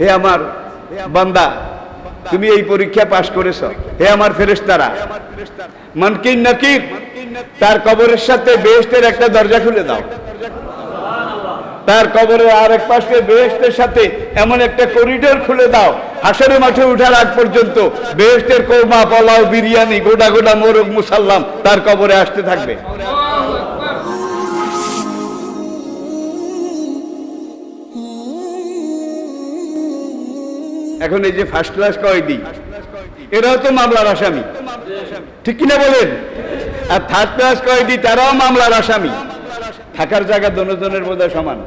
হে আমার বান্দা, তুমি এই পরীক্ষা পাশ করেছ। হে আমার ফেরেশতারা, মানকিন নাকির, তার কবরের সাথে বেহেশতের একটা দরজা খুলে দাও। তার কবরের আরেক পাশে বেহেশতের সাথে এমন একটা করিডোর খুলে দাও। হাসরের মাঠে উঠার আগ পর্যন্ত বেহেশতের কৌমা, পোলাও, বিরিয়ানি, গোটা গোটা মোরগ মুসাল্লাম তার কবরে আসতে থাকবে। এখন এই যে ফার্স্ট ক্লাস কয়েদি, এরাও তো মামলার আসামি। ঠিক কিনা বলেন? আর থার্ড ক্লাস কয়েদি, তারাও মামলার আসামি। থাকার জায়গা দনজনের বোধ সমান।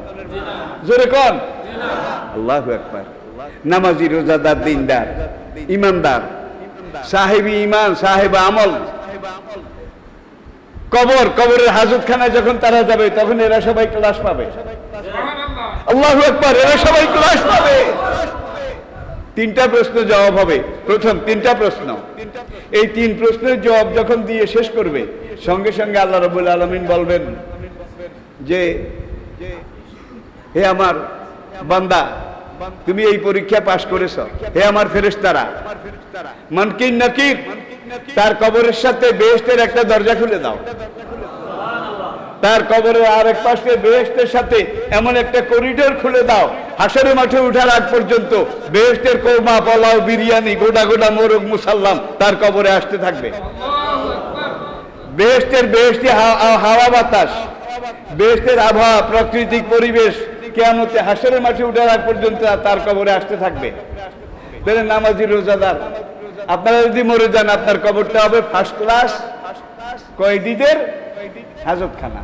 জোরে কন। আল্লাহ একবার নামাজি, রোজাদার, দিনদার, ইমানদার, সাহেবি ইমান, সাহেব আমল। কবর, কবরের হাজতখানায় যখন তারা যাবে, তখন এরা সবাই ক্লাস পাবে। আল্লাহ একবার এরা সবাই ক্লাস পাবে। তিনটা প্রশ্ন জবাব হবে। প্রথম, তিনটা প্রশ্ন। এই তিন প্রশ্নের জবাব যখন দিয়ে শেষ করবে, সঙ্গে সঙ্গে আল্লাহ রবুল আলমিন বলবেন যে, হে আমার বান্দা, তুমি এই পরীক্ষা পাশ করেছ। হে আমার ফেরেশতারা, মানকিন নাকির, তার কবরের সাথে বেহেশতের একটা দরজা খুলে দাও। তার কবরের আরেক পাশে বেহেশতের সাথে এমন একটা করিডোর খুলে দাও। হাসরের মাঠে উঠার আগ পর্যন্ত বেহেশতের কৌমা, পোলাও, বিরিয়ানি, গোটা গোটা মোরগ মুসাল্লাম তার কবরে আসতে থাকবে। হা- হা- হাওয়া বাতাস, বেহেশতের আবহাওয়া, প্রাকৃতিক পরিবেশ, কেয়ামতে হাসরের মাঠে উঠার আগ পর্যন্ত তার কবরে আসতে থাকবে। তাহলে নামাজি রোজাদার, আপনারা যদি মরে যান, আপনার কবরটা হবে ফার্স্ট ক্লাস কয়েদিদের হাজতখানা।